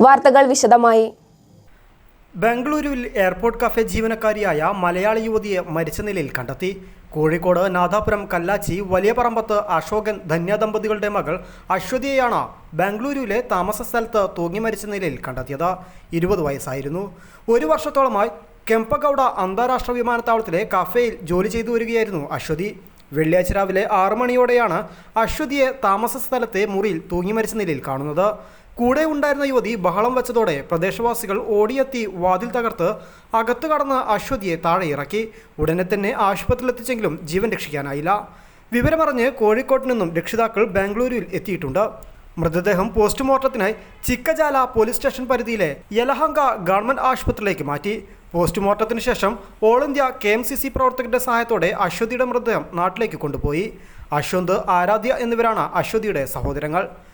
വാർത്തകൾ വിശദമായി. ബംഗളൂരുവിൽ എയർപോർട്ട് കഫേ ജീവനക്കാരിയായ മലയാളി യുവതിയെ മരിച്ച നിലയിൽ കണ്ടെത്തി. കോഴിക്കോട് നാദാപുരം കല്ലാച്ചി വലിയ പറമ്പത്ത് അശോകൻ ധന്യ ദമ്പതികളുടെ മകൾ അശ്വതിയെയാണ് ബാംഗ്ലൂരുവിലെ താമസ സ്ഥലത്ത് തൂങ്ങി മരിച്ച നിലയിൽ കണ്ടെത്തിയത്. ഇരുപത് വയസ്സായിരുന്നു. ഒരു വർഷത്തോളമായി കെമ്പഗൌഡ അന്താരാഷ്ട്ര വിമാനത്താവളത്തിലെ കഫേയിൽ ജോലി ചെയ്തു വരികയായിരുന്നു അശ്വതി. വെള്ളിയാഴ്ച രാവിലെ ആറു മണിയോടെയാണ് അശ്വതിയെ താമസ സ്ഥലത്തെ മുറിയിൽ തൂങ്ങി മരിച്ച നിലയിൽ കാണുന്നത്. കൂടെ ഉണ്ടായിരുന്ന യുവതി ബഹളം വെച്ചതോടെ പ്രദേശവാസികൾ ഓടിയെത്തി വാതിൽ തകർത്ത് അകത്തു കടന്ന അശ്വതിയെ താഴെ ഇറക്കി. ഉടനെ തന്നെ ആശുപത്രിയിലെത്തിച്ചെങ്കിലും ജീവൻ രക്ഷിക്കാനായില്ല. വിവരമറിഞ്ഞ് കോഴിക്കോട്ട് നിന്നും രക്ഷിതാക്കൾ ബാംഗ്ലൂരിൽ എത്തിയിട്ടുണ്ട്. മൃതദേഹം പോസ്റ്റ്മോർട്ടത്തിനായി ചിക്കജാല പോലീസ് സ്റ്റേഷൻ പരിധിയിലെ യലഹങ്ക ഗവൺമെന്റ് ആശുപത്രിയിലേക്ക് മാറ്റി. പോസ്റ്റ്മോർട്ടത്തിന് ശേഷം all India K M C C പ്രവർത്തകരുടെ സഹായത്തോടെ അശ്വതിയുടെ മൃതദേഹം നാട്ടിലേക്ക് കൊണ്ടുപോയി. അശ്വന്ത് ആരാധ്യ എന്നിവരാണ് അശ്വതിയുടെ സഹോദരങ്ങൾ.